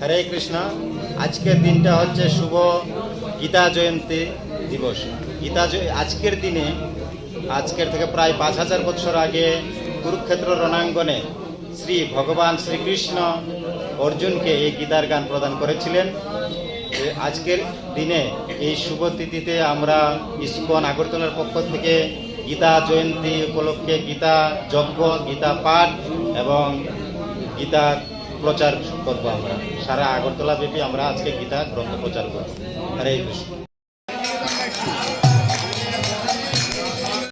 শ্রীকৃষ্ণ আজকের দিনটা হচ্ছে শুভ গীতা জয়ন্তী দিবস। গীতা আজকের দিনে, আজকের থেকে প্রায় পাঁচ হাজার বছর আগে কুরুক্ষেত্র রণাঙ্গনে শ্রী ভগবান শ্রীকৃষ্ণ অর্জুনকে এই গীতার গান প্রদান করেছিলেন। আজকের দিনে এই শুভ তিথিতে আমরা ইস্কন আগরতলার পক্ষ থেকে গীতা জয়ন্তী উপলক্ষে গীতা যজ্ঞ, গীতা পাঠ এবং গীতা প্রচার করব আমরা। সারা আগরতলা ব্যাপী আমরা আজকে গীতা গ্রন্থ প্রচার করব। হরে কৃষ্ণ।